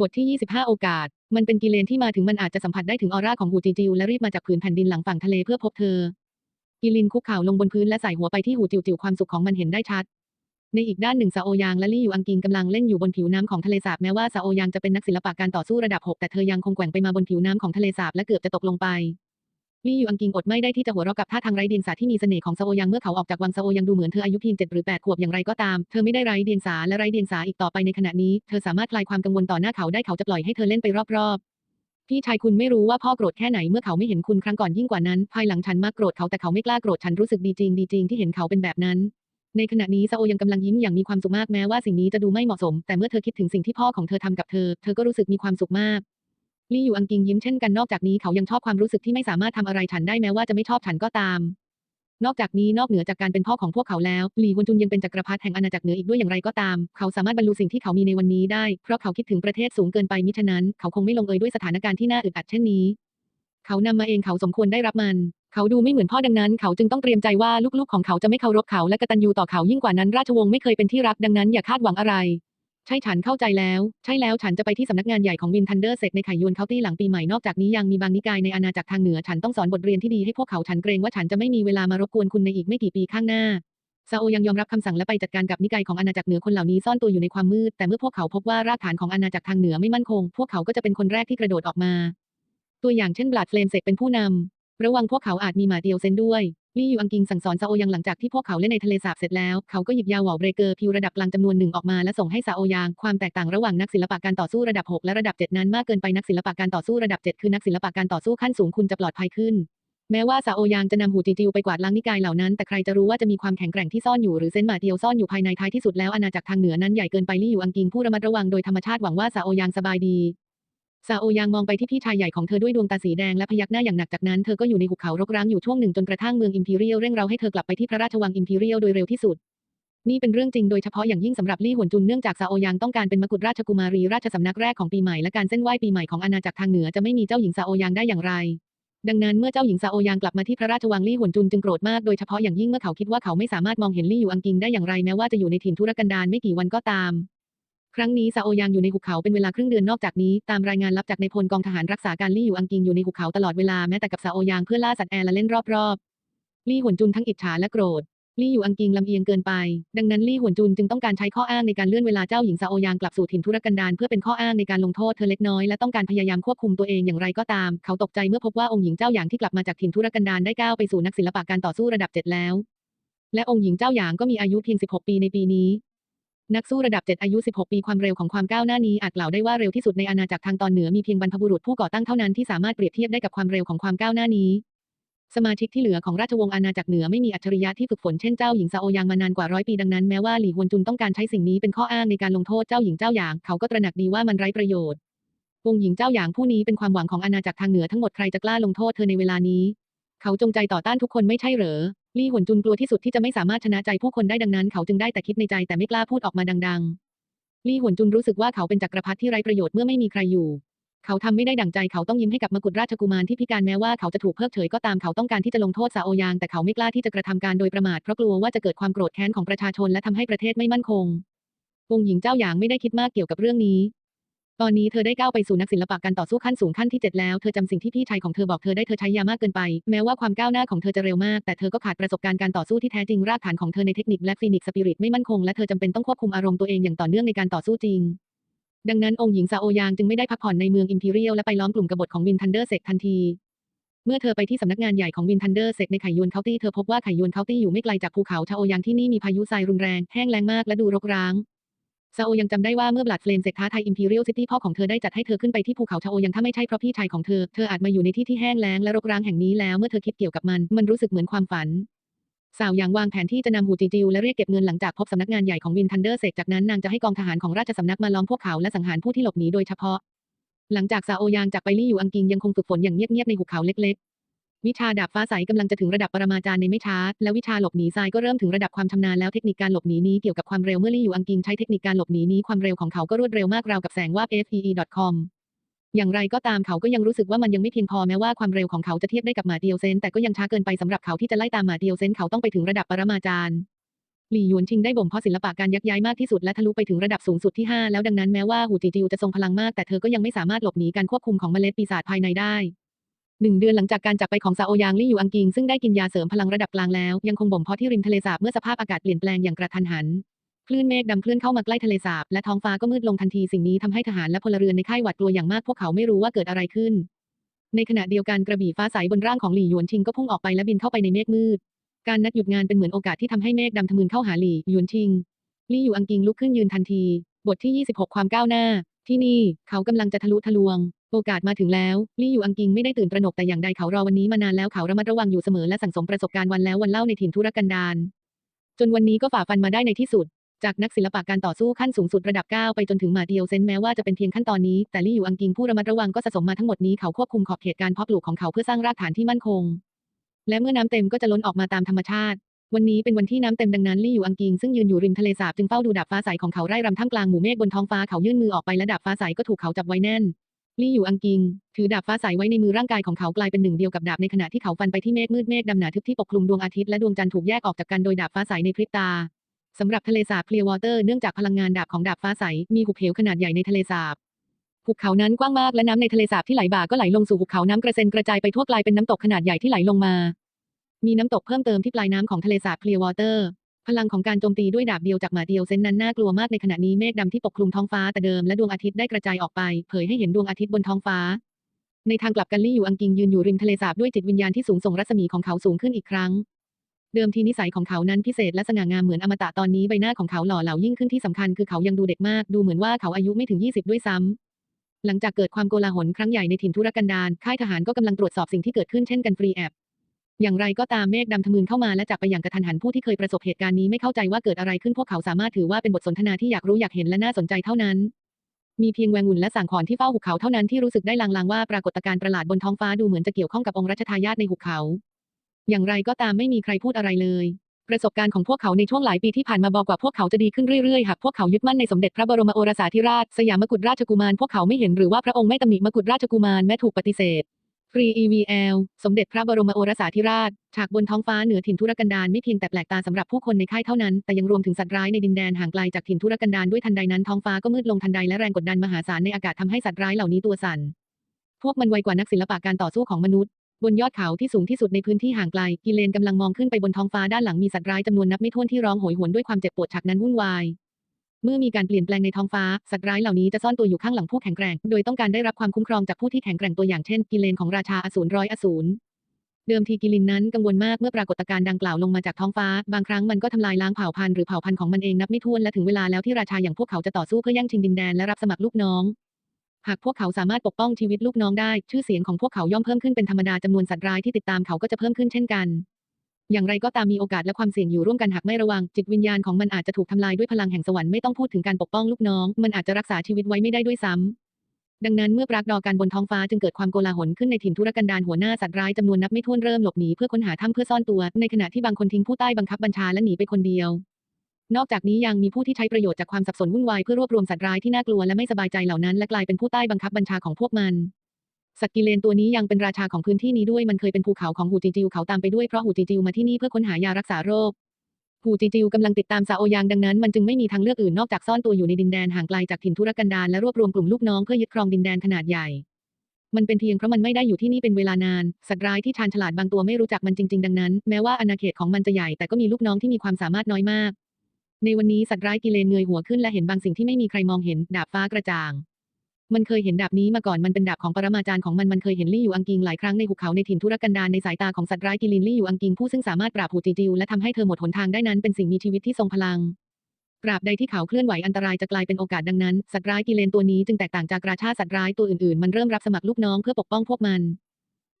บทที่ 25 โอกาส มันเป็นกิเลนที่มาถึงมันอาจจะสัมผัสได้ถึงออร่าของหูจิจิวและรีบมาจากผืนแผ่นดินหลังฝั่งทะเลเพื่อพบเธอ กิลินคุกเข่าลงบนพื้นและใส่หัวไปที่หูจิวจิวความสุขของมันเห็นได้ชัด ในอีกด้านหนึ่งซาโอยางและลี่อยู่อังกิงกำลังเล่นอยู่บนผิวน้ำของทะเลสาบแม้ว่าซาโอยางจะเป็นนักศิลปะการต่อสู้ระดับ 6 แต่เธอยังคงแกว่งไปมาบนผิวน้ำของทะเลสาบและเกือบจะตกลงไป ลี่อยู่อังกิงอดไม่ได้ที่จะหัวเราะกับท่าทางไร้เดียงสาที่มีเสน่ห์ของซาโอยังเมื่อเขาออกจากวังซาโอยังดูเหมือนเธออายุเพียงเจ็ดหรือแปดขวบอย่างไรก็ตาม เธอไม่ได้ไร้เดียงสาและไร้เดียงสาอีกต่อไปในขณะนี้ เธอสามารถคลายความกังวลต่อหน้าเขาได้เขาจะปล่อยให้เธอเล่นไปรอบๆ พี่ชายคุณไม่รู้ว่าพ่อโกรธแค่ไหนเมื่อเขาไม่เห็นคุณครั้งก่อนยิ่งกว่านั้น ภายหลังฉันมากโกรธเขาแต่เขาไม่กล้าโกรธฉันรู้สึกดีจริงดีจริงที่เห็นเขาเป็นแบบนั้นในขณะนี้ซาโอยังกำลังยิ้มอย่างมีความสุขมากแม้ว่าสิ่งนี้จะดูไม่เหมาะสม แต่เมื่อเธอคิดถึงสิ่งที่พ่อของเธอทำกับเธอ เธอก็รู้สึกมีความสุขมาก ลี่อยู่อังกิงยิ้มเช่นกันนอกจากนี้เขายังชอบความรู้สึกที่ไม่สามารถทำอะไรฉันได้แม้ว่าจะไม่ชอบฉันก็ตาม นอกจากนี้นอกเหนือจากการเป็นพ่อของพวกเขาแล้วหลี่ฮวนจุนยังเป็นจักรพรรดิแห่งอาณาจักรเหนืออีกด้วยอย่างไรก็ตาม เขาสามารถบรรลุสิ่งที่เขามีในวันนี้ได้ เพราะเขาคิดถึงประเทศสูงเกินไปมิฉะนั้น เขาคงไม่ลงเอยด้วยสถานการณ์ที่น่าอึดอัดเช่นนี้ เขานำมาเองเขาสมควรได้รับมัน เขาดูไม่เหมือนพ่อดังนั้น เขาจึงต้องเตรียมใจว่าลูกๆของเขาจะไม่เคารพเขาและกตัญญูต่อเขายิ่งกว่านั้นราชวงศ์ไม่เคยเป็นที่รักดังนั้นอย่าคาดหวังอะไร ใช่ฉันเข้าใจแล้ว ใช่แล้วฉันจะไปที่สำนักงานใหญ่ของวินทันเดอร์เซกในไขยวนเคาน์ตี้หลังปีใหม่นอกจากนี้ยังมีบางนิกายในอาณาจักรทางเหนือ ฉันต้องสอนบทเรียนที่ดีให้พวกเขาฉันเกรงว่าฉันจะไม่มีเวลามารบกวนคุณในอีกไม่กี่ปีข้างหน้าซาโอยังยอมรับคำสั่งและไปจัดการกับนิกายของอาณาจักรเหนือคนเหล่านี้ซ่อนตัวอยู่ในความมืด แต่เมื่อพวกเขาพบว่ารากฐานของอาณาจักรทางเหนือไม่มั่นคง พวกเขาก็จะเป็นคนแรกที่กระโดดออกมา ตัวอย่างเช่นบลัดเฟลมเซกเป็นผู้นำระวังพวกเขาอาจมีหมาเดียวเซนด้วย ลี่อยู่อังกิงสั่งสอนซาโอยังหลังจากที่พวกเขาเล่นในทะเลสาบเสร็จแล้ว เขาก็หยิบยาหว่าวเบรเกอร์พิวระดับกลางจำนวนหนึ่งออกมาและส่งให้ซาโอยางความแตกต่างระหว่างนักศิลปะการต่อสู้ระดับ 6 และระดับ 7 นั้นมากเกินไปนักศิลปะการต่อสู้ระดับ 7 คือนักศิลปะการต่อสู้ขั้นสูงคุณจะปลอดภัยขึ้น แม้ว่าซาโอยางจะนำหูจิจิวไปกวาดล้างนิกายเหล่านั้น แต่ใครจะรู้ว่าจะมีความแข็งแกร่งที่ซ่อนอยู่หรือเซนต์หมาเดียวซ่อนอยู่ภายในท้ายที่สุดแล้วอาณาจักรทางเหนือนั้นใหญ่เกินไปลี่อยู่อังกิงผู้ระมัดระวังโดยธรรมชาติหวังว่าซาโอยางสบายดี ซาโอยางมองไปที่พี่ชายใหญ่ของเธอด้วยดวงตาสีแดงและพยักหน้าอย่างหนักจากนั้นเธอก็อยู่ในหุบเขารกร้างอยู่ช่วงหนึ่งจนกระทั่งเมืองอิมพีเรียลเร่งเร้าให้เธอกลับไปที่พระราชวังอิมพีเรียลโดยเร็วที่สุด นี่เป็นเรื่องจริงโดยเฉพาะอย่างยิ่งสำหรับลี่หวนจุนเนื่องจากซาโอยางต้องการเป็นมกุฎราชกุมารีราชสำนักแรกของปีใหม่และการเส้นไหว้ปีใหม่ของอาณาจักรทางเหนือจะไม่มีเจ้าหญิงซาโอยางได้อย่างไร ดังนั้นเมื่อเจ้าหญิงซาโอยางกลับมาที่พระราชวังลี่หวนจุนจึงโกรธมากโดยเฉพาะอย่างยิ่งเมื่อเขาคิดว่าเขาไม่สามารถมองเห็นลี่อยู่อังกิงได้อย่างไรแม้ว่าจะอยู่ในถิ่นทุรกันดารไม่กี่วันก็ตาม ครั้งนี้ซาโอยางอยู่ในหุบเขาเป็นเวลาครึ่งเดือนนอกจากนี้ ตามรายงานลับจากในพลกองทหารรักษาการลี่อยู่อังกิงอยู่ในหุบเขาตลอดเวลาแม้แต่กับซาโอยางเพื่อล่าสัตว์แอร์และเล่นรอบๆลี่หวนจุนทั้งอิจฉาและโกรธลี่อยู่อังกิงลำเอียงเกินไป ดังนั้นลี่หวนจุนจึงต้องการใช้ข้ออ้างในการเลื่อนเวลาเจ้าหญิงซาโอยางกลับสู่ถิ่นทุรกันดารเพื่อเป็นข้ออ้างในการลงโทษเธอเล็กน้อยและต้องการพยายามควบคุมตัวเองอย่างไรก็ตาม เขาตกใจเมื่อพบว่าองค์หญิงเจ้าหยางที่กลับมาจากถิ่นทุรกันดารได้ก้าวไปสู่นักศิลปะการต่อสู้ระดับเจ็ดแล้ว และองค์หญิงเจ้าหยางก็มีอายุเพียง 16 ปีในปีนี้ นักสู้ระดับ 7 อายุ 16 ปีความเร็วของความก้าวหน้านี้อาจกล่าวได้ว่าเร็วที่สุดในอาณาจักรทางตอนเหนือมีเพียงบรรพบุรุษผู้ก่อตั้งเท่านั้นที่สามารถเปรียบเทียบได้กับความเร็วของความก้าวหน้านี้ สมาชิกที่เหลือของราชวงศ์อาณาจักรเหนือไม่มีอัจฉริยะที่ฝึกฝนเช่นเจ้าหญิงซาโอยางมานานกว่าร้อยปีดังนั้นแม้ว่าหลี่ฮวนจุนต้องการใช้สิ่งนี้เป็นข้ออ้างในการลงโทษเจ้าหญิงเจ้าหยางเขาก็ตระหนักดีว่ามันไร้ประโยชน์องหญิงเจ้าหยางผู้นี้เป็นความหวังของอาณาจักรทางเหนือทั้งหมดใครจะกล้าลงโทษเธอในเวลานี้ เขาจงใจต่อต้านทุกคนไม่ใช่เหรอ ลี่หวนจุนกลัวที่สุดที่จะไม่สามารถชนะใจผู้คนได้ดังนั้นเขาจึงได้แต่คิดในใจแต่ไม่กล้าพูดออกมาดัง ๆ ลี่หวนจุนรู้สึกว่าเขาเป็นจักรพรรดิที่ไร้ประโยชน์เมื่อไม่มีใครอยู่ เขาทำไม่ได้ดั่งใจเขาต้องยิ้มให้กับมกุฎราชกุมารที่พิการแม้ว่าเขาจะถูกเพิกเฉยก็ตามเขาต้องการที่จะลงโทษซาโอยางแต่เขาไม่กล้าที่จะกระทำการโดยประมาทเพราะกลัวว่าจะเกิดความโกรธแค้นของประชาชนและทำให้ประเทศไม่มั่นคงองค์หญิงเจ้าหยางไม่ได้คิดมากเกี่ยวกับเรื่องนี้ ตอนนี้เธอได้ก้าวไปสู่นักศิลปะการต่อสู้ขั้นสูงขั้นที่ 7 แล้ว เธอจำสิ่งที่พี่ชายของเธอบอกเธอได้เธอใช้ยามากเกินไป แม้ว่าความก้าวหน้าของเธอจะเร็วมาก แต่เธอก็ขาดประสบการณ์การต่อสู้ที่แท้จริงรากฐานของเธอในเทคนิคและฟินิกสปิริตไม่มั่นคงและเธอจำเป็นต้องควบคุมอารมณ์ตัวเองอย่างต่อเนื่องในการต่อสู้จริง ดังนั้นองค์หญิงซาโอยางจึงไม่ได้พักผ่อนในเมืองอิมพีเรียลและไปล้อมกลุ่มกบฏของวินทันเดอร์เซกทันทีเมื่อเธอไปที่สำนักงานใหญ่ของวินทันเดอร์เซกในไขยวนเคาน์ตี้เธอพบว่าไขยวนเคาน์ตี้อยู่ไม่ไกลจากภูเขาชาโอยางที่นี่มีพายุทรายรุนแรงแห้งแล้งมากและดูรกร้าง ซาโอยังจำได้ว่าเมื่อบลัดเฟลมเซกท้าไทยอิมพีเรียลซิตี้พ่อของเธอได้จัดให้เธอขึ้นไปที่ภูเขาชาโอยังถ้าไม่ใช่เพราะพี่ชายของเธอ เธออาจมาอยู่ในที่ที่แห้งแล้งและรกร้างแห่งนี้แล้วเมื่อเธอคิดเกี่ยวกับมัน มันรู้สึกเหมือนความฝัน สาวหยางวางแผนที่จะนำหูจิจิวและเรียกเก็บเงินหลังจากพบสำนักงานใหญ่ของวินทันเดอร์เซกจากนั้นนางจะให้กองทหารของราชสำนักมาล้อมพวกเขาและสังหารผู้ที่หลบหนีโดยเฉพาะ หลังจากซาโอยางจากไปลี่อยู่อังกิงยังคงฝึกฝนอย่างเงียบๆในหุบเขาเล็กๆ วิชาดาบฟ้าใสกำลังจะถึงระดับปรมาจารย์ในไม่ช้า และวิชาหลบหนีทรายก็เริ่มถึงระดับความชำนาญแล้วเทคนิคการหลบหนีนี้เกี่ยวกับความเร็วเมื่อลี่อยู่อังกิงใช้เทคนิคการหลบหนีนี้ความเร็วของเขาก็รวดเร็วมากราวกับแสงว่า fee.com อย่างไรก็ตามเขาก็ยังรู้สึกว่ามันยังไม่เพียงพอแม้ว่าความเร็วของเขาจะเทียบได้กับหมาเดียวเซนแต่ก็ยังช้าเกินไปสำหรับเขาที่จะไล่ตามหมาเดียวเซนเขาต้องไปถึงระดับปรมาจารย์หลี่หยวนชิงได้บ่มเพาะศิลปะการยักย้ายมากที่สุดและทะลุไปถึงระดับสูงสุดที่ 5 แล้วดังนั้นแม้ว่าหูจีจิวจะทรงพลังมากแต่เธอก็ยังไม่สามารถหลบหนีการควบคุมของเมล็ดปีศาจภายในได้ หนึ่งเดือนหลังจากการจากไปของซาโอยางลี่อยู่อังกิงซึ่งได้กินยาเสริมพลังระดับกลางแล้ว ยังคงบ่มเพาะที่ริมทะเลสาบเมื่อสภาพอากาศเปลี่ยนแปลงอย่างกระทันหัน คลื่นเมฆดำเคลื่อนเข้ามาใกล้ทะเลสาบและท้องฟ้าก็มืดลงทันทีสิ่งนี้ทำให้ทหารและพลเรือนในค่ายหวาดกลัวอย่างมากพวกเขาไม่รู้ว่าเกิดอะไรขึ้น ในขณะเดียวกันกระบี่ฟ้าใสบนร่างของหลี่หยวนชิงก็พุ่งออกไปและบินเข้าไปในเมฆมืด การนัดหยุดงานเป็นเหมือนโอกาสที่ทำให้เมฆดำทะมึนเข้าหาหลี่หยวนชิงลี่อยู่อังกิงลุกขึ้นยืนทันที บทที่ 26 ความก้าวหน้า ที่นี่เขากำลังจะทะลุทะลวงโอกาสมาถึงแล้วลี่อยู่อังกิงไม่ได้ตื่นตระหนกแต่อย่างใดเขารอวันนี้มานานแล้วเขาระมัดระวังอยู่เสมอและสั่งสมประสบการณ์วันแล้ววันเล่าในถิ่นทุรกันดารจนวันนี้ก็ฝ่าฟันมาได้ในที่สุด จากนักศิลปะการต่อสู้ขั้นสูงสุดระดับ 9 ไปจนถึงมาเดียวเซนแม้ว่าจะเป็นเพียงขั้นตอนนี้แต่ลี่อยู่อังกิงผู้ระมัดระวังก็สะสมมาทั้งหมดนี้เขาควบคุมขอบเขตการเพาะปลูกของเขาเพื่อสร้างรากฐานที่มั่นคง และเมื่อน้ำเต็มก็จะล้นออกมาตามธรรมชาติวันนี้เป็นวันที่น้ำเต็มดังนั้นลี่อยู่อังกิงซึ่งยืนอยู่ริมทะเลสาบจึงเฝ้าดูดาบฟ้าใสของเขาไร่รำท่ามกลางหมู่เมฆบนท้องฟ้าเขายื่นมือออกไปและดาบฟ้าใสก็ถูกเขาจับไว้แน่น ลี่อยู่อังกิง ถือดาบฟ้าใสไว้ในมือร่างกายของเขากลายเป็นหนึ่งเดียวกับดาบในขณะที่เขาฟันไปที่เมฆมืดเมฆดำหนาทึบที่ปกคลุมดวงอาทิตย์และดวงจันทร์ถูกแยกออกจากกันโดยดาบฟ้าใสในพริบตาสำหรับทะเลสาบเคลียร์วอเตอร์เนื่องจากพลังงานดาบของดาบฟ้าใสมีหุบเหวขนาดใหญ่ในทะเลสาบภูเขานั้นกว้างมากและน้ำในทะเลสาบที่ไหลบ่าก็ไหลลงสู่ภูเขาน้ำกระเซ็นกระจายไปทั่วกลายเป็นน้ำตกขนาดใหญ่ที่ไหลลงมา มีน้ำตกเพิ่มเติมที่ปลายน้ำของทะเลสาบเคลียร์วอเตอร์ พลังของการโจมตีด้วยดาบเดียวจากหมาเดียวเซนนั้นน่ากลัวมากในขณะนี้เมฆดำที่ปกคลุมท้องฟ้าแต่เดิมและดวงอาทิตย์ได้กระจายออกไป เผยให้เห็นดวงอาทิตย์บนท้องฟ้า ในทางกลับกันลี่อยู่อังกิงยืนอยู่ริมทะเลสาบด้วยจิตวิญญาณที่สูงส่งรัศมีของเขาสูงขึ้นอีกครั้ง เดิมทีนิสัยของเขานั้นพิเศษและสง่างามเหมือนอมตะตอนนี้ใบหน้าของเขาหล่อเหลายิ่งขึ้นที่สำคัญคือเขายังดูเด็กมากดูเหมือนว่าเขาอายุไม่ถึง 20 ด้วยซ้ำหลังจากเกิดความโกลาหลครั้งใหญ่ในถิ่นทุรกันดาร ค่ายทหารก็กำลังตรวจสอบสิ่งที่เกิดขึ้นเช่นกันฟรีแอบ อย่างไรก็ตามเมฆดำทะมึนเข้ามาและจากไปอย่างกระทันหันผู้ที่เคยประสบเหตุการณ์นี้ไม่เข้าใจว่าเกิดอะไรขึ้นพวกเขาสามารถถือว่าเป็นบทสนทนาที่อยากรู้อยากเห็นและน่าสนใจเท่านั้น มีเพียงแวงหุ่นและสางขอนที่เฝ้าหุบเขาเท่านั้นที่รู้สึกได้ลางๆว่าปรากฏการณ์ประหลาดบนท้องฟ้าดูเหมือนจะเกี่ยวข้องกับองค์รัชทายาทในหุบเขา อย่างไรก็ตามไม่มีใครพูดอะไรเลย ประสบการณ์ของพวกเขาในช่วงหลายปีที่ผ่านมาบอกว่าพวกเขาจะดีขึ้นเรื่อยๆหากพวกเขายึดมั่นในสมเด็จพระบรมโอรสาธิราชสยามกุฎราชกุมารพวกเขาไม่เห็นหรือว่าพระองค์ไม่ตำหนิมกุฎราชกุมารแม้ถูกปฏิเสธ ฟรี EVL สมเด็จพระบรมโอรสาธิราช ฉากบนท้องฟ้าเหนือถิ่นทุรกันดารไม่เพียงแต่แปลกตาสำหรับผู้คนในค่ายเท่านั้น แต่ยังรวมถึงสัตว์ร้ายในดินแดนห่างไกลจากถิ่นทุรกันดารด้วยทันใดนั้นท้องฟ้าก็มืดลงทันใดและแรงกดดันมหาศาลในอากาศทำให้สัตว์ร้ายเหล่านี้ตัวสั่น พวกมันไวกว่านักศิลปะการต่อสู้ของมนุษย์ บนยอดเขาที่สูงที่สุดในพื้นที่ห่างไกล กิเลนกำลังมองขึ้นไปบนท้องฟ้าด้านหลังมีสัตว์ร้ายจำนวนนับไม่ถ้วนที่ร้องโหยหวนด้วยความเจ็บปวดฉากนั้นวุ่นวาย เมื่อมีการเปลี่ยนแปลงในท้องฟ้า สัตว์ร้ายเหล่านี้จะซ่อนตัวอยู่ข้างหลังผู้แข็งแกร่ง โดยต้องการได้รับความคุ้มครองจากผู้ที่แข็งแกร่งตัวอย่างเช่นกิเลนของราชาอสูรร้อยอสูรเดิมทีกิลินนั้นกังวลมากเมื่อปรากฏการณ์ดังกล่าวลงมาจากท้องฟ้า บางครั้งมันก็ทำลายล้างเผ่าพันธุ์หรือเผ่าพันธุ์ของมันเองนับไม่ถ้วนและถึงเวลาแล้วที่ราชาอย่างพวกเขาจะต่อสู้เพื่อแย่งชิงดินแดนและรับสมัครลูกน้อง หากพวกเขาสามารถปกป้องชีวิตลูกน้องได้ ชื่อเสียงของพวกเขาย่อมเพิ่มขึ้นเป็นธรรมดาจำนวนสัตว์ร้ายที่ติดตามเขาก็จะเพิ่มขึ้นเช่นกัน อย่างไรก็ตามมีโอกาสและความเสี่ยงอยู่ร่วมกันหากไม่ระวัง จิตวิญญาณของมันอาจจะถูกทำลายด้วยพลังแห่งสวรรค์ไม่ต้องพูดถึงการปกป้องลูกน้อง มันอาจจะรักษาชีวิตไว้ไม่ได้ด้วยซ้ำดังนั้นเมื่อปรากฏการบนท้องฟ้าจึงเกิดความโกลาหลขึ้นในถิ่นทุรกันดารหัวหน้าสัตว์ร้ายจำนวนนับไม่ถ้วนเริ่มหลบหนีเพื่อค้นหาถ้ำเพื่อซ่อนตัว ในขณะที่บางคนทิ้งผู้ใต้บังคับบัญชาและหนีไปคนเดียวนอกจากนี้ยังมีผู้ที่ใช้ประโยชน์จากความสับสนวุ่นวายเพื่อรวบรวมสัตว์ร้ายที่น่ากลัวและไม่สบายใจเหล่านั้นและกลายเป็นผู้ใต้บังคับบัญชาของพวกมัน สัตว์กิเลนตัวนี้ยังเป็นราชาของพื้นที่นี้ด้วยมันเคยเป็นภูเขาของหูจีจิวเขาตามไปด้วยเพราะหูจีจิวมาที่นี่เพื่อค้นหายารักษาโรคหูจีจิวกำลังติดตามซาโอยางดังนั้นมันจึงไม่มีทางเลือกอื่นนอกจากซ่อนตัวอยู่ในดินแดนห่างไกลจากถิ่นทุรกันดารและรวบรวมกลุ่มลูกน้องเพื่อยึดครองดินแดนขนาดใหญ่ มันเป็นเพียงเพราะมันไม่ได้อยู่ที่นี่เป็นเวลานาน สัตว์ร้ายที่ชาญฉลาดบางตัวไม่รู้จักมันจริง ๆ ดังนั้น แม้ว่าอาณาเขตของมันจะใหญ่แต่ก็มีลูกน้องที่มีความสามารถน้อยมาก ในวันนี้สัตว์ร้ายกิเลนเงยหัวขึ้นและเห็นบางสิ่งที่ไม่มีใครมองเห็นดาบฟ้ากระจ่าง มันเคยเห็นดาบนี้มาก่อนมันเป็นดาบของปรมาจารย์ของมันมันเคยเห็นลี่อยู่อังกิงหลายครั้งในหุบเขาในถิ่นทุรกันดารในสายตาของสัตว์ร้ายกิลินลี่อยู่อังกิงผู้ซึ่งสามารถปราบหูจีจิวและทำให้เธอหมดหนทางได้นั้นเป็นสิ่งมีชีวิตที่ทรงพลังตราบใดที่เขาเคลื่อนไหวอันตรายจะกลายเป็นโอกาสดังนั้นสัตว์ร้ายกิเลนตัวนี้จึงแตกต่างจากราชาสัตว์ร้ายตัวอื่นๆ มันเริ่มรับสมัครลูกน้องเพื่อปกป้องพวกมัน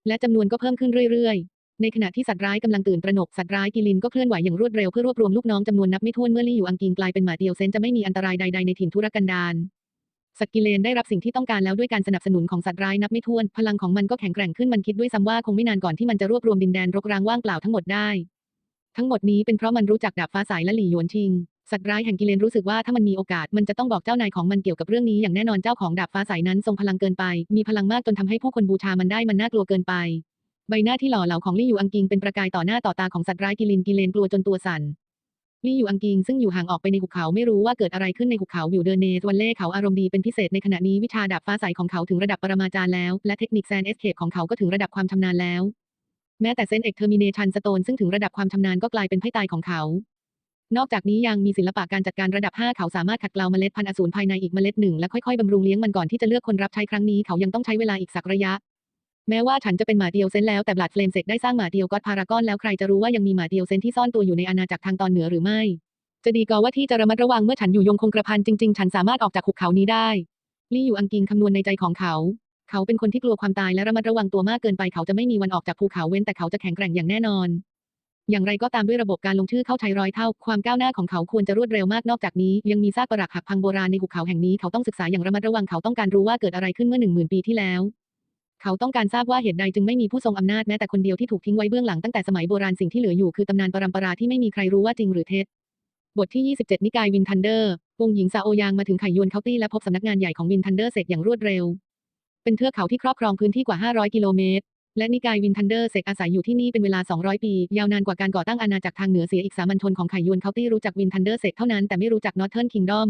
และจำนวนก็เพิ่มขึ้นเรื่อยๆ ในขณะที่สัตว์ร้ายกำลังตื่นตระหนกสัตว์ร้ายกิลินก็เคลื่อนไหวอย่างรวดเร็วเพื่อรวบรวมลูกน้องจำนวนนับไม่ถ้วนเมื่อลี่อยู่อังกิงกลายเป็นหมาเดียวเซนจะไม่มีอันตรายใดๆในถิ่นทุรกันดาร สัตว์กิเลนได้รับสิ่งที่ต้องการแล้วด้วยการสนับสนุนของสัตว์ร้ายนับไม่ถ้วน พลังของมันก็แข็งแกร่งขึ้นมันคิดด้วยซ้ำว่าคงไม่นานก่อนที่มันจะรวบรวมดินแดนรกร้างว่างเปล่าทั้งหมดได้ ทั้งหมดนี้เป็นเพราะมันรู้จักดาบฟ้าใสและหลี่หยวนชิง สัตว์ร้ายแห่งกิเลนรู้สึกว่าถ้ามันมีโอกาสมันจะต้องบอกเจ้านายของมันเกี่ยวกับเรื่องนี้อย่างแน่นอนเจ้าของดาบฟ้าใสนั้นทรงพลังเกินไป มีพลังมากจนทำให้ผู้คนบูชามันได้มันน่ากลัวเกินไป ใบหน้าที่หล่อเหลาของลี่อยู่อังกิงเป็นประกายต่อหน้าต่อตาของสัตว์ร้ายกิลินกิเลนกลัวจนตัวสั่น ลี่อยู่อังกิงซึ่งอยู่ห่างออกไปในหุบเขาไม่รู้ว่าเกิดอะไรขึ้นในหุบเขาวิวเดอร์เนสวันเล่เขาอารมณ์ดีเป็นพิเศษในขณะนี้วิชาดาบฟ้าใสของเขาถึงระดับปรมาจารย์แล้ว และเทคนิคแซนเอสเคปของเขาก็ถึงระดับความชำนาญแล้ว แม้แต่เซนเอกเทอร์มิเนชันสโตนซึ่งถึงระดับความชำนาญก็กลายเป็นไพ่ตายของเขา นอกจากนี้ยังมีศิลปะการจัดการระดับ 5 เขาสามารถขัดเกลาเมล็ดพันธุ์อสูรภายในอีกเมล็ดหนึ่งและค่อยๆบำรุงเลี้ยงมันก่อนที่จะเลือกคนรับใช้ครั้งนี้เขายังต้องใช้เวลาอีกสักระยะ แม้ว่าฉันจะเป็นหมาเดียวเซนแล้วแต่บลัดเฟลมเซกได้สร้างหมาเดียวก็อดพารากอนแล้วใครจะรู้ว่ายังมีหมาเดียวเซนที่ซ่อนตัวอยู่ในอาณาจักรทางตอนเหนือหรือไม่ จะดีกว่าว่าที่จะระมัดระวังเมื่อฉันอยู่ยงคงกระพันจริงๆ ฉันสามารถออกจากหุบเขานี้ได้ลี่อยู่อังกิงคำนวณในใจของเขา เขาเป็นคนที่กลัวความตายและระมัดระวังตัวมากเกินไปเขาจะไม่มีวันออกจากภูเขาเว้นแต่เขาจะแข็งแกร่งอย่างแน่นอน อย่างไรก็ตามด้วยระบบการลงชื่อเข้าใช้ร้อยเท่า ความก้าวหน้าของเขาควรจะรวดเร็วมากนอกจากนี้ ยังมีซากปรักหักพังโบราณในหุบเขาแห่งนี้เขาต้องศึกษาอย่างระมัดระวังเขาต้องการรู้ว่าเกิดอะไรขึ้นเมื่อหนึ่งหมื่นปีที่แล้ว เขาต้องการทราบว่าเหตุใดจึงไม่มีผู้ทรงอำนาจแม้แต่คนเดียวที่ถูกทิ้งไว้เบื้องหลังตั้งแต่สมัยโบราณสิ่งที่เหลืออยู่คือตำนานปรัมปราที่ไม่มีใครรู้ว่าจริงหรือเท็จ บทที่ 27 นิกายวินทันเดอร์วงหญิงซาโอยางมาถึงไขยวนเคาน์ตี้และพบสำนักงานใหญ่ของวินทันเดอร์เสกอย่างรวดเร็ว เป็นเทือกเขาที่ครอบครองพื้นที่กว่า 500 กิโลเมตร และนิกายวินทันเดอร์เสกอาศัยอยู่ที่นี่เป็นเวลา 200 ปี ยาวนานกว่าการก่อตั้งอาณาจักรทางเหนือเสียอีกสามัญชนของไขยวนเคาน์ตี้รู้จักวินทันเดอร์เสกเท่านั้นแต่ไม่รู้จักนอร์เทิร์นคิงดอม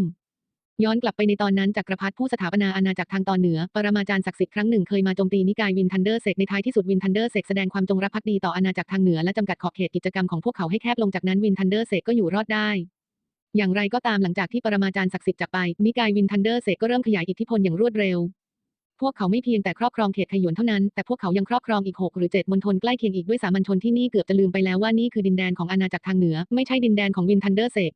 ย้อนกลับไปในตอนนั้นจักรพรรดิผู้สถาปนาอาณาจักรทางตอนเหนือ ปรมาจารย์ศักดิ์สิทธิ์ครั้งหนึ่งเคยมาโจมตีนิกายวินทันเดอร์เซกในท้ายที่สุดวินทันเดอร์เซกแสดงความจงรักภักดีต่ออาณาจักรทางเหนือและจำกัดขอบเขตกิจกรรมของพวกเขาให้แคบลงจากนั้นวินทันเดอร์เซกก็อยู่รอดได้ อย่างไรก็ตามหลังจากที่ปรมาจารย์ศักดิ์สิทธิ์จากไปนิกายวินทันเดอร์เซกก็เริ่มขยายอิทธิพลอย่างรวดเร็ว พวกเขาไม่เพียงแต่ครอบครองเขตไทหยวนเท่านั้นแต่พวกเขายังครอบครองอีก6หรือ7มณฑลใกล้เคียงอีกด้วยสามัญชนที่นี่เกือบจะลืมไปแล้วว่านี่คือดินแดนของอาณาจักรทางเหนือไม่ใช่ดินแดนของวินทันเดอร์เซก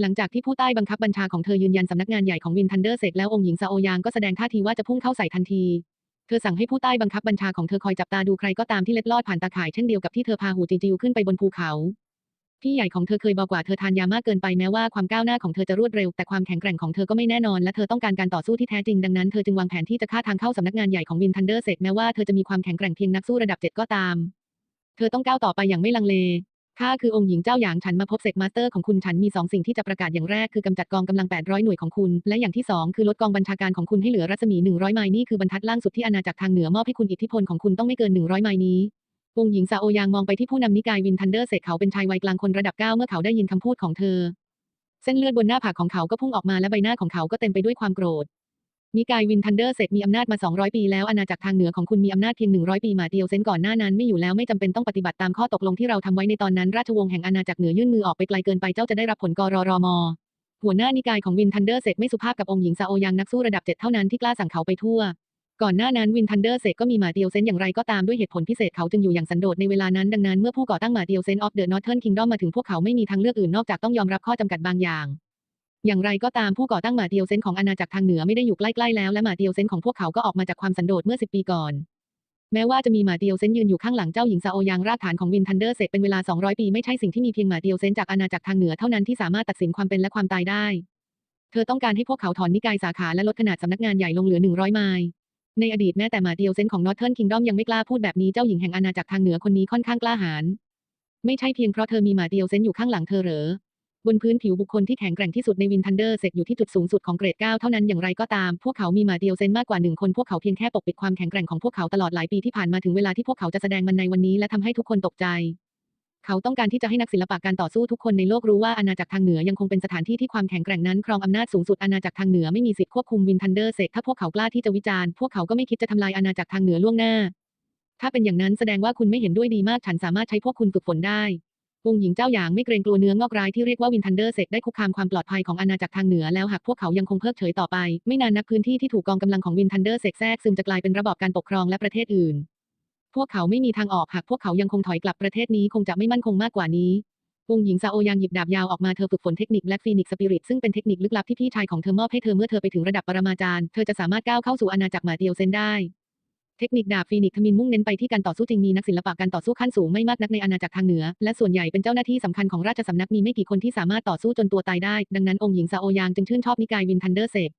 หลังจากที่ผู้ใต้บังคับบัญชาของเธอยืนยันสำนักงานใหญ่ของวินทันเดอร์เสร็จแล้วองค์หญิงซาโอยางก็แสดงท่าทีว่าจะพุ่งเข้าใส่ทันที เธอสั่งให้ผู้ใต้บังคับบัญชาของเธอคอยจับตาดูใครก็ตามที่เล็ดลอดผ่านตาข่ายเช่นเดียวกับที่เธอพาหูจิจิวขึ้นไปบนภูเขา พี่ใหญ่ของเธอเคยบอกว่าเธอทานยามากเกินไปแม้ว่าความก้าวหน้าของเธอจะรวดเร็วแต่ความแข็งแกร่งของเธอก็ไม่แน่นอนและเธอต้องการการต่อสู้ที่แท้จริงดังนั้นเธอจึงวางแผนที่จะฆ่าทางเข้าสำนักงานใหญ่ของวินทันเดอร์เสร็จแม้ว่าเธอจะมีความแข็งแกร่งเพียงนักสู้ระดับเจ็ดก็ตาม เธอต้องก้าวต่อไปอย่างไม่ลังเล ข้าคือองค์หญิงเจ้าหยางฉันมาพบเซกมาสเตอร์ของคุณฉันมีสองสิ่งที่จะประกาศอย่างแรกคือกำจัดกองกำลัง 800 หน่วยของคุณ และอย่างที่สองคือลดกองบัญชาการของคุณให้เหลือรัศมี 100 ไมล์นี่คือบรรทัดล่างสุดที่อาณาจักรทางเหนือมอบให้คุณอิทธิพลของคุณต้องไม่เกิน 100 ไมล์นี้องค์หญิงซาโอยางมองไปที่ผู้นำนิกายวินทันเดอร์เสกเขาเป็นชายวัยกลางคนระดับเก้าเมื่อเขาได้ยินคำพูดของเธอ เส้นเลือดบนหน้าผากของเขาก็พุ่งออกมาและใบหน้าของเขาก็เต็มไปด้วยความโกรธ นิกายวินทันเดอร์เสกมีอำนาจมา 200 ปีแล้วอาณาจักรทางเหนือของคุณมีอำนาจเพียง 100 ปีมาเดียวเซนก่อนหน้านั้นไม่อยู่แล้วไม่จำเป็นต้องปฏิบัติตามข้อตกลงที่เราทำไว้ในตอนนั้นราชวงศ์แห่งอาณาจักรเหนือยื่นมือออกไปไกลเกินไปเจ้าจะได้รับผลกรรมหัวหน้านิกายของวินทันเดอร์เสกไม่สุภาพกับองค์หญิงซาโอยางนักสู้ระดับเจ็ดเท่านั้นที่กล้าสั่งเขาไปทั่ว ก่อนหน้านั้นวินทันเดอร์เซกก็มีหมาเดียวเซนอย่างไรก็ตามด้วยเหตุผลพิเศษเขาจึงอยู่อย่างสันโดษในเวลานั้นดังนั้นเมื่อผู้ก่อตั้งหมาเดียวเซนออฟเดอะนอร์เทิร์นคิงดอมมาถึงพวกเขาไม่มีทางเลือกอื่นนอกจากต้องยอมรับข้อจำกัดบางอย่าง อย่างไรก็ตามผู้ก่อตั้งหมาเดียวเซนของอาณาจักรทางเหนือไม่ได้อยู่ใกล้ๆแล้วและหมาเดียวเซนของพวกเขาก็ออกมาจากความสันโดษเมื่อสิบปีก่อน แม้ว่าจะมีหมาเดียวเซนยืนอยู่ข้างหลังเจ้าหญิงซาโอยางรากฐานของวินทันเดอร์เซกเป็นเวลา 200 ปีไม่ใช่สิ่งที่มีเพียงหมาเดียวเซนจากอาณาจักรทางเหนือเท่านั้นที่สามารถตัดสินความเป็นและความตายได้ เธอต้องการให้พวกเขาถอนนิกายสาขาและลดขนาดสำนักงานใหญ่ลงเหลือ 100 ไมล์ในอดีตแม้แต่หมาเดียวเซนของนอร์เทิร์นคิงดอมยังไม่กล้าพูดแบบนี้เจ้าหญิงแห่งอาณาจักรทางเหนือคนนี้ค่อนข้างกล้าหาญไม่ใช่เพียงเพราะเธอมีหมาเดียวเซนอยู่ข้างหลังเธอเหรอ บนพื้นผิวบุคคลที่แข็งแกร่งที่สุดในวินทันเดอร์เซกอยู่ที่จุดสูงสุดของเกรด 9 เท่านั้นอย่างไรก็ตาม พวกเขามีมาเดียวเซนมากกว่าหนึ่งคน พวกเขาเพียงแค่ปกปิดความแข็งแกร่งของพวกเขาตลอดหลายปีที่ผ่านมาถึงเวลาที่พวกเขาจะแสดงมันในวันนี้และทำให้ทุกคนตกใจ เขาต้องการที่จะให้นักศิลปะการต่อสู้ทุกคนในโลกรู้ว่าอาณาจักรทางเหนือยังคงเป็นสถานที่ที่ความแข็งแกร่งนั้นครองอำนาจสูงสุดอาณาจักรทางเหนือไม่มีสิทธิ์ควบคุมวินทันเดอร์เซกถ้าพวกเขากล้าที่จะวิจารณ์พวกเขาก็ไม่คิดจะทำลายอาณาจักรทางเหนือล่วงหน้า ถ้าเป็นอย่างนั้นแสดงว่าคุณไม่เห็นด้วยดีมากฉันสามารถใช้พวกคุณฝึกฝนได้ องค์หญิงเจ้าหยางไม่เกรงกลัวเนื้องอกร้ายที่เรียกว่าวินทันเดอร์เซกได้คุกคามความปลอดภัยของอาณาจักรทางเหนือแล้วหากพวกเขายังคงเพิกเฉยต่อไป ไม่นานนักพื้นที่ที่ถูกกองกำลังของวินทันเดอร์เซกแทรกซึมจะกลายเป็นระบอบการปกครองและประเทศอื่น พวกเขาไม่มีทางออกหากพวกเขายังคงถอยกลับประเทศนี้คงจะไม่มั่นคงมากกว่านี้องค์หญิงซาโอยางหยิบดาบยาวออกมาเธอฝึกฝนเทคนิคแบล็กฟีนิกสปิริตซึ่งเป็นเทคนิคลึกลับที่พี่ชายของเธอมอบให้เธอเมื่อเธอไปถึงระดับปรมาจารย์ เธอจะสามารถก้าวเข้าสู่อาณาจักรหมาเดียวเซนได้ เทคนิคดาบฟีนิกทมินมุ่งเน้นไปที่การต่อสู้จริงมีนักศิลปะการต่อสู้ขั้นสูงไม่มากนักในอาณาจักรทางเหนือ และส่วนใหญ่เป็นเจ้าหน้าที่สำคัญของราชสำนักมีไม่กี่คนที่สามารถต่อสู้จนตัวตายได้ ดังนั้นองค์หญิงซาโอยางจึงชื่นชอบนิกายวินทันเดอร์เซก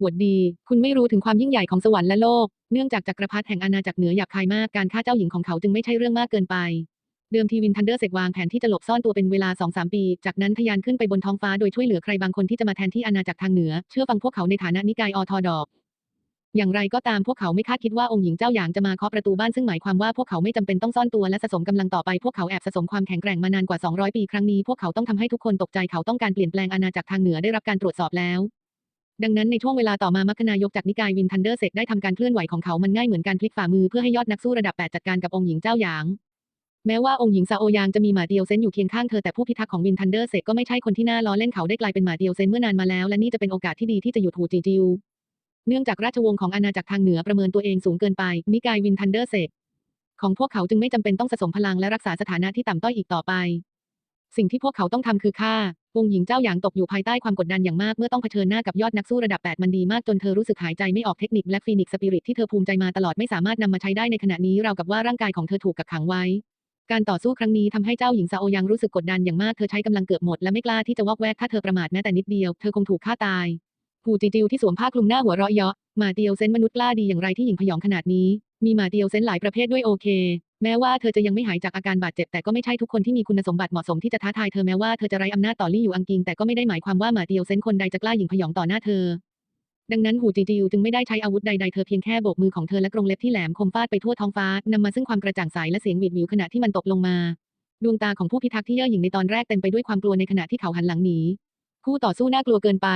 หวดดี คุณไม่รู้ถึงความยิ่งใหญ่ของสวรรค์และโลก เนื่องจากจักรพรรดิแห่งอาณาจักรเหนือหยาบคายมากการฆ่าเจ้าหญิงของเขาจึงไม่ใช่เรื่องมากเกินไป เดิมทีวินทันเดอร์เซกวางแผนที่จะหลบซ่อนตัวเป็นเวลา 2-3 ปี จากนั้นทยานขึ้นไปบนท้องฟ้าโดยช่วยเหลือใครบางคนที่จะมาแทนที่อาณาจักรทางเหนือ เชื่อฟังพวกเขาในฐานะนิกายออทอดอก อย่างไรก็ตามพวกเขาไม่คาดคิดว่าองค์หญิงเจ้าหยางจะมาเคาะประตูบ้านซึ่งหมายความว่าพวกเขาไม่จำเป็นต้องซ่อนตัวและสะสมกำลังต่อไปพวกเขาแอบสะสมความแข็งแกร่งมานานกว่า 200 ปีครั้งนี้พวกเขาต้องทำให้ทุกคนตกใจเขาต้องการเปลี่ยนแปลงอาณาจักรทางเหนือได้รับการตรวจสอบแล้ว ดังนั้นในช่วงเวลาต่อมามัคคณายกจากนิกายวินทันเดอร์เซกได้ทำการเคลื่อนไหวของเขามันง่ายเหมือนการพลิกฝ่ามือเพื่อให้ยอดนักสู้ระดับ 8 จัดการกับองค์หญิงเจ้าหยางแม้ว่าองค์หญิงซาโอยางจะมีหมาเดียวเซนอยู่เคียงข้างเธอแต่ผู้พิทักษ์ของวินทันเดอร์เซกก็ไม่ใช่คนที่น่าล้อเล่นเขาได้กลายเป็นหมาเดียวเซนเมื่อนานมาแล้วและนี่จะเป็นโอกาสที่ดีที่จะหยุดหูจีจิว เนื่องจากราชวงศ์ของอาณาจักรทางเหนือประเมินตัวเองสูงเกินไป นิกายวินทันเดอร์เซกของพวกเขาจึงไม่จำเป็นต้องสะสมพลังและรักษาสถานะที่ต่ำต้อยอีกต่อไป สิ่งที่พวกเขาต้องทำคือฆ่าองหญิงเจ้าหยางตกอยู่ภายใต้ความกดดันอย่างมากเมื่อต้องเผชิญหน้ากับยอดนักสู้ระดับ 8 มันดีมากจนเธอรู้สึกหายใจไม่ออกเทคนิคและฟีนิกสปิริตที่เธอภูมิใจมาตลอดไม่สามารถนำมาใช้ได้ในขณะนี้ราวกับว่าร่างกายของเธอถูกกักขังไว้ การต่อสู้ครั้งนี้ทำให้เจ้าหญิงซาโอยังรู้สึกกดดันอย่างมากเธอใช้กำลังเกือบหมดและไม่กล้าที่จะวอกแวกถ้าเธอประมาทแม้แต่นิดเดียวเธอคงถูกฆ่าตาย หูจีจิวที่สวมผ้าคลุมหน้าหัวเราะเยาะหมาเตียวเซนมนุษย์กล้าดีอย่างไรที่หญิงพยองขนาดนี้ มีหมาเตียวเซนหลายประเภทด้วยโอเค แม้ว่าเธอจะยังไม่หายจากอาการบาดเจ็บแต่ก็ไม่ใช่ทุกคนที่มีคุณสมบัติเหมาะสมที่จะท้าทายเธอแม้ว่าเธอจะไร้อำนาจต่อลี่อยู่อังกิงแต่ก็ไม่ได้หมายความว่าหมาเตียวเซนคนใดจะกล้าหญิงพยองต่อหน้าเธอ ดังนั้นหูจีจิวจึงไม่ได้ใช้อาวุธใดๆเธอเพียงแค่โบกมือของเธอและกรงเล็บที่แหลมคมฟาดไปทั่วท้องฟ้านำมาซึ่งความกระจ่างใสและเสียงหวีดหวิวขณะที่มันตกลงมาดวงตาของผู้พิทักษ์ที่เย่อหยิ่งในตอนแรกเต็มไปด้วยความกลัวในขณะที่เขาหันหลังหนีคู่ต่อสู้น่ากลัวเกินไป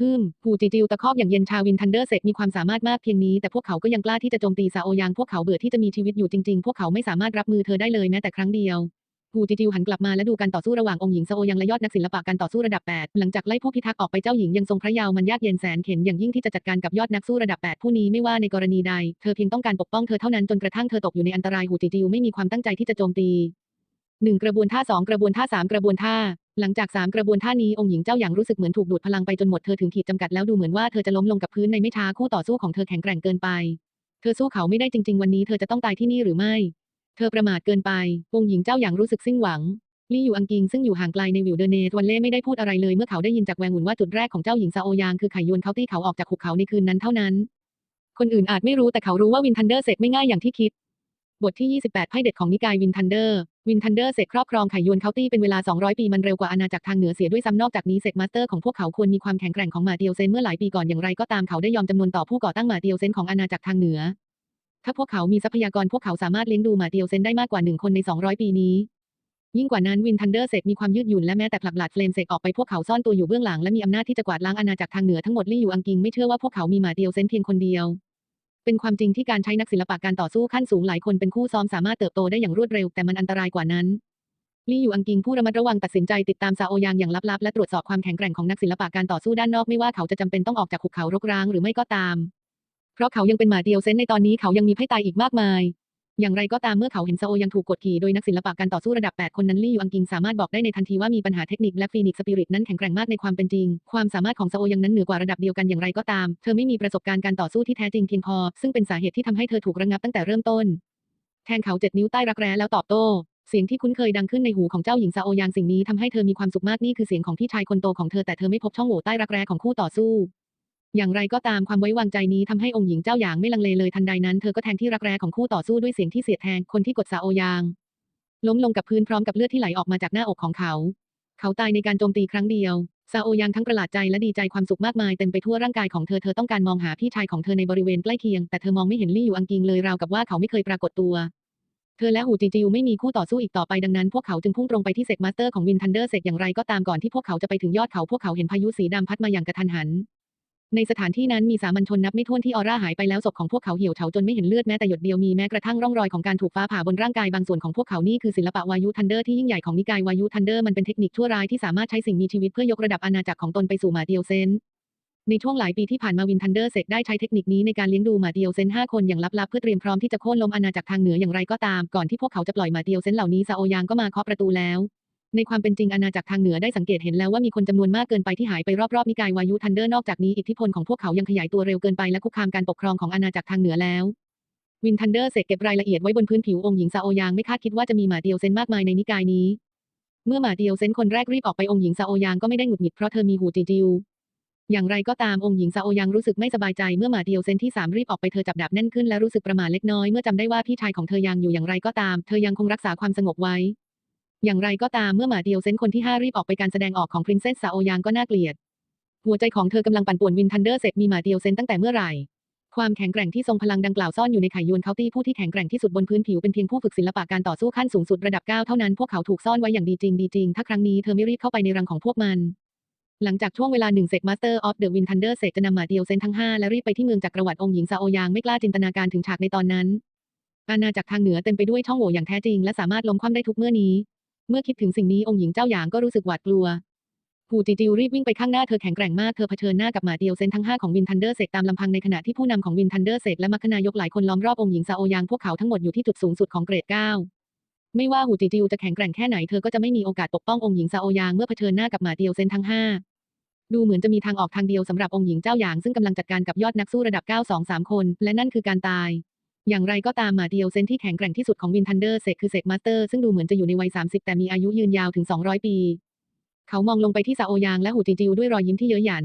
พึ่มหูจีจิวตะคอกอย่างเย็นชาวินทันเดอร์เซกมีความสามารถมากเพียงนี้แต่พวกเขาก็ยังกล้าที่จะโจมตีซาโอยางพวกเขาเบื่อที่จะมีชีวิตอยู่จริงๆ พวกเขาไม่สามารถรับมือเธอได้เลยแม้แต่ครั้งเดียวหูจีจิวหันกลับมาและดูการต่อสู้ระหว่างองค์หญิงซาโอยางและยอดนักศิลปะการต่อสู้ระดับ 8 หลังจากไล่ผู้พิทักษ์ออกไปเจ้าหญิงยังทรงพระเยาว์มันยากเย็นแสนเข็ญอย่างยิ่งที่จะจัดการกับยอดนักสู้ระดับ 8 ผู้นี้ไม่ว่าในกรณีใด เธอเพียงต้องการปกป้องเธอเท่านั้นจนกระทั่งเธอตกอยู่ในอันตรายหูจีจิวไม่มีความตั้งใจที่จะโจมตีหนึ่งกระบวนท่าสองกระบวนท่าสามกระบวนท่า หลังจากสามกระบวนท่านี้องค์หญิงเจ้าหยางรู้สึกเหมือนถูกดูดพลังไปจนหมดเธอถึงขีดจำกัดแล้วดูเหมือนว่าเธอจะล้มลงกับพื้นในไม่ช้าคู่ต่อสู้ของเธอแข็งแกร่งเกินไป เธอสู้เขาไม่ได้จริง ๆ วันนี้เธอจะต้องตายที่นี่หรือไม่ เธอประมาทเกินไป องค์หญิงเจ้าหยางรู้สึกสิ้นหวังลี่อยู่อังกิงซึ่งอยู่ห่างไกลในวิวเดเนตวันเล่ไม่ได้พูดอะไรเลยเมื่อเขาได้ยินจากแวงหุ่นว่าจุดแรกของเจ้าหญิงซาโอยางคือไขยวนเขาตีเขาออกจากหุบเขาในคืนนั้นเท่านั้น คนอื่นอาจไม่รู้แต่เขารู้ว่าวินทันเดอร์เสกไม่ง่ายอย่างที่คิด บทที่ 28 ไพ่เด็ดของนิกายวินทันเดอร์ วินทันเดอร์เสกครอบครองไขยวนเคาน์ตี้เป็นเวลา 200 ปีมันเร็วกว่าอาณาจักรทางเหนือเสียด้วยซ้ำนอกจากนี้เสกมาสเตอร์ของพวกเขาควรมีความแข็งแกร่งของหมาเตียวเซนเมื่อหลายปีก่อนอย่างไรก็ตามเขาได้ยอมจำนวนต่อผู้ก่อตั้งหมาเตียวเซนของอาณาจักรทางเหนือ ถ้าพวกเขามีทรัพยากรพวกเขาสามารถเลี้ยงดูหมาเตียวเซนได้มากกว่าหนึ่งคนใน 200 ปีนี้ ยิ่งกว่านั้นวินทันเดอร์เสกมีความยืดหยุ่นและแม้แต่ผลักหลัดเฟลมเสกออกไปพวกเขาซ่อนตัวอยู่เบื้องหลังและมีอำนาจที่จะกวาดล้างอาณาจักรทางเหนือทั้งหมดลี่อยู่อังกิงไม่เชื่อว่าพวกเขามีมาเตียวเซนเพียงคนเดียว เป็นความจริงที่การใช้นักศิลปะการต่อสู้ขั้นสูงหลายคนเป็นคู่ซ้อมสามารถเติบโตได้อย่างรวดเร็วแต่มันอันตรายกว่านั้นลี่อยู่อังกิงผู้ระมัดระวังตัดสินใจติดตามซาโอยางอย่างลับๆ และตรวจสอบความแข็งแกร่งของนักศิลปะการต่อสู้ด้านนอกไม่ว่าเขาจะจำเป็นต้องออกจากหุบเขารกร้างหรือไม่ก็ตาม เพราะเขายังเป็นหมาเดียวเซนในตอนนี้เขายังมีไพ่ตายอีกมากมาย อย่างไรก็ตามเมื่อเขาเห็นซาโอยังถูกกดขี่โดยนักศิลปะการต่อสู้ระดับ 8 คนนั้นลี่อยู่อังกิงสามารถบอกได้ในทันทีว่ามีปัญหาเทคนิคและฟีนิกสปิริตนั้นแข็งแกร่งมากในความเป็นจริง ความสามารถของซาโอยังนั้นเหนือกว่าระดับเดียวกันอย่างไรก็ตาม เธอไม่มีประสบการณ์การต่อสู้ที่แท้จริงเพียงพอ ซึ่งเป็นสาเหตุที่ทำให้เธอถูกระงับตั้งแต่เริ่มต้น แทงเขาเจ็ดนิ้วใต้รักแร้แล้วตอบโต้เสียงที่คุ้นเคยดังขึ้นในหูของเจ้าหญิงซาโอยางสิ่งนี้ทำให้เธอมีความสุขมากนี่คือเสียงของพี่ชายคนโตของเธอแต่เธอไม่พบช่องโหว่ใต้รักแร้ของคู่ต่อสู้ อย่างไรก็ตามความไว้วางใจนี้ทำให้องค์หญิงเจ้าหยางไม่ลังเลเลยทันใดนั้นเธอก็แทงที่รักแร้ของคู่ต่อสู้ด้วยเสียงที่เสียดแทงคนที่กดซาโอยาง ล้มลงกับพื้นพร้อมกับเลือดที่ไหลออกมาจากหน้าอกของเขา เขาตายในการโจมตีครั้งเดียวซาโอยางทั้งประหลาดใจและดีใจความสุขมากมายเต็มไปทั่วร่างกายของเธอเธอต้องการมองหาพี่ชายของเธอในบริเวณใกล้เคียงแต่เธอมองไม่เห็นลี่อยู่อังกิงเลยราวกับว่าเขาไม่เคยปรากฏตัว เธอและหูจีจิวไม่มีคู่ต่อสู้อีกต่อไปดังนั้นพวกเขาจึงพุ่งตรงไปที่เซกมาสเตอร์ของวินทันเดอร์เซกอย่างไรก็ตามก่อนที่พวกเขาจะไปถึงยอดเขาพวกเขาเห็นพายุสีดำพัดมาอย่างกระทันหัน ในสถานที่นั้นมีสามัญชนนับไม่ถ้วนที่ออร่าหายไปแล้วศพของพวกเขาเหี่ยวเฉาจนไม่เห็นเลือดแม้แต่หยดเดียวมีแม้กระทั่งร่องรอยของการถูกฟ้าผ่าบนร่างกายบางส่วนของพวกเขานี่คือศิลปะวายุทันเดอร์ที่ยิ่งใหญ่ของนิกายวายุทันเดอร์มันเป็นเทคนิคชั่วร้ายที่สามารถใช้สิ่งมีชีวิตเพื่อยกระดับอาณาจักรของตนไปสู่มาเดียวเซนในช่วงหลายปีที่ผ่านมาวินทันเดอร์เซกได้ใช้เทคนิคนี้ในการเลี้ยงดูมาเดียวเซนห้าคนอย่างลับๆเพื่อเตรียมพร้อมที่จะโค่นล้มอาณาจักรทางเหนืออย่างไรก็ตามก่อนที่พวกเขาจะปล่อยมาเดียวเซนเหล่านี้ซาโอยางก็มาเคาะประตูแล้ว ในความเป็นจริงอาณาจักรทางเหนือได้สังเกตเห็นแล้วว่ามีคนจำนวนมากเกินไปที่หายไปรอบๆนิกายวายุทันเดอร์นอกจากนี้อิทธิพลของพวกเขายังขยายตัวเร็วเกินไปและคุกคามการปกครองของอาณาจักรทางเหนือแล้ว วินทันเดอร์เสกเก็บรายละเอียดไว้บนพื้นผิวองค์หญิงซาโอยางไม่คาดคิดว่าจะมีหมาเดียวเซนมากมายในนิกายนี้ เมื่อหมาเดียวเซนคนแรกรีบออกไปองค์หญิงซาโอยางก็ไม่ได้หงุดหงิดเพราะเธอมีหูจีจิวอย่างไรก็ตามองค์หญิงซาโอยังรู้สึกไม่สบายใจเมื่อหมาเดียวเซนที่สามรีบออกไปเธอจับดาบแน่นขึ้นและรู้สึกประหม่าเล็กน้อยเมื่อจำได้ว่าพี่ชายของเธอยังอยู่อย่างไรก็ตาม เธอยังคงรักษาความสงบไว้ อย่างไรก็ตามเมื่อหมาเดียวเซนคนที่ห้ารีบออกไปการแสดงออกของพรินเซสซาโอยางก็น่าเกลียด หัวใจของเธอกำลังปั่นป่วนวินทันเดอร์เสร็จมีหมาเดียวเซนตั้งแต่เมื่อไหร่ ความแข็งแกร่งที่ทรงพลังดังกล่าวซ่อนอยู่ในไขยวนเคาตี้ผู้ที่แข็งแกร่งที่สุดบนพื้นผิวเป็นเพียงผู้ฝึกศิลปะการต่อสู้ขั้นสูงสุดระดับ 9 เท่านั้นพวกเขาถูกซ่อนไว้อย่างดีจริงดีจริงถ้าครั้งนี้เธอไม่รีบเข้าไปในรังของพวกมัน หลังจากช่วงเวลาหนึ่งเซกมาสเตอร์ออฟเดอะวินทันเดอร์เซกจะนำหมาเดียวเซนทั้ง5และรีบไปที่เมืองจักรวรรดิองค์หญิงซาโอยางไม่กล้าจินตนาการถึงฉากในตอนนั้นอาณาจักรทางเหนือเต็มไปด้วยช่องโหว่อย่างแท้จริงและสามารถล้มคว่ำได้ทุกเมื่อนี้ เมื่อคิดถึงสิ่งนี้องค์หญิงเจ้าหยางก็รู้สึกหวาดกลัวหูจิจิวรีบวิ่งไปข้างหน้าเธอแข็งแกร่งมากเธอเผชิญหน้ากับหมาเดียวเซนทั้ง5ของวินทันเดอร์เซกตามลำพังในขณะที่ผู้นำของวินทันเดอร์เซกและมัคคณายกหลายคนล้อมรอบองค์หญิงซาโอยางพวกเขาทั้งหมดอยู่ที่จุดสูงสุดของเกรด9ไม่ว่าหูจิจิวจะแข็งแกร่งแค่ไหนเธอก็จะไม่มีโอกาสปกป้ององค์หญิงซาโอยางเมื่อเผชิญหน้ากับหมาเดียวเซนทั้ง5ดูเหมือนจะมีทางออกทางเดียวสำหรับองค์หญิงเจ้าหยางซึ่งกำลังจัดการกับยอดนักสู้ระดับ 9 2 3 คน และนั่นคือการตาย อย่างไรก็ตามหมาเดียวเซนที่แข็งแกร่งที่สุดของวินทันเดอร์เซกคือเซกมาสเตอร์ซึ่งดูเหมือนจะอยู่ในวัย 30 แต่มีอายุยืนยาวถึง 200 ปี เขามองลงไปที่ซาโอยางและหูจิจิวด้วยรอยยิ้มที่เย้ยหยัน